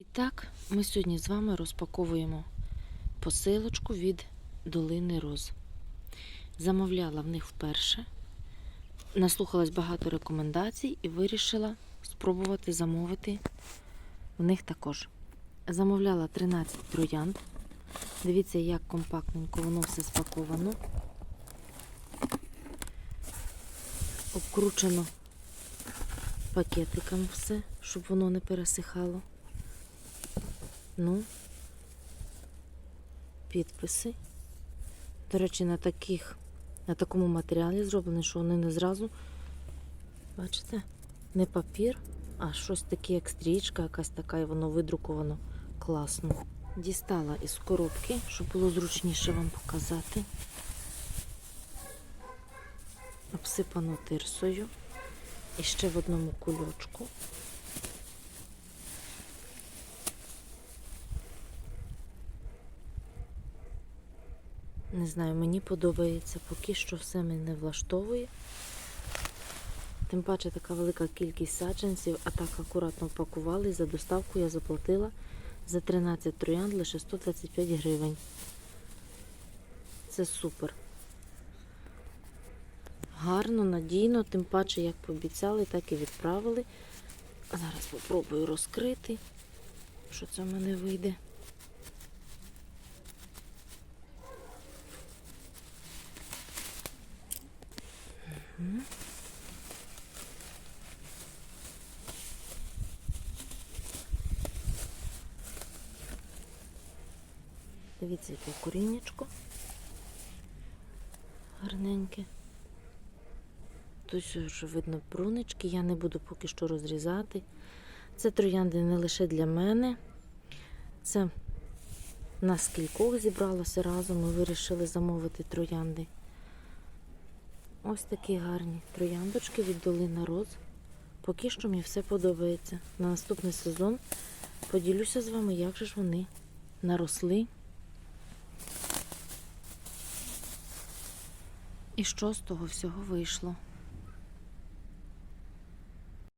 І так, ми сьогодні з вами розпаковуємо посилочку від Долини Роз. Замовляла в них вперше, наслухалась багато рекомендацій і вирішила спробувати замовити в них також. Замовляла 13 троянд. Дивіться, як компактненько воно все спаковано. Обкручено пакетиком все, щоб воно не пересихало. Ну, підписи. До речі, на таких, на такому матеріалі зроблені, що вони не зразу, бачите, не папір, а щось таке, як стрічка, якась така, і воно видруковано класно. Дістала із коробки, щоб було зручніше вам показати. Обсипано тирсою. І ще в одному кульочку. Не знаю, мені подобається, поки що все мене влаштовує. Тим паче така велика кількість саджанців, а так акуратно впакували. За доставку я заплатила за 13 троянд лише 125 гривень. Це супер. Гарно, надійно, тим паче, як пообіцяли, так і відправили. Зараз спробую розкрити, що це в мене вийде. Дивіться, яке коріннячко. Гарненьке. Тут вже видно брунички, я не буду поки що розрізати. Це троянди не лише для мене. Це нас кількох зібралося разом. Ми вирішили замовити троянди. Ось такі гарні трояндочки від долина Роз. Поки що мені все подобається. На наступний сезон поділюся з вами, як же ж вони наросли. І що з того всього вийшло.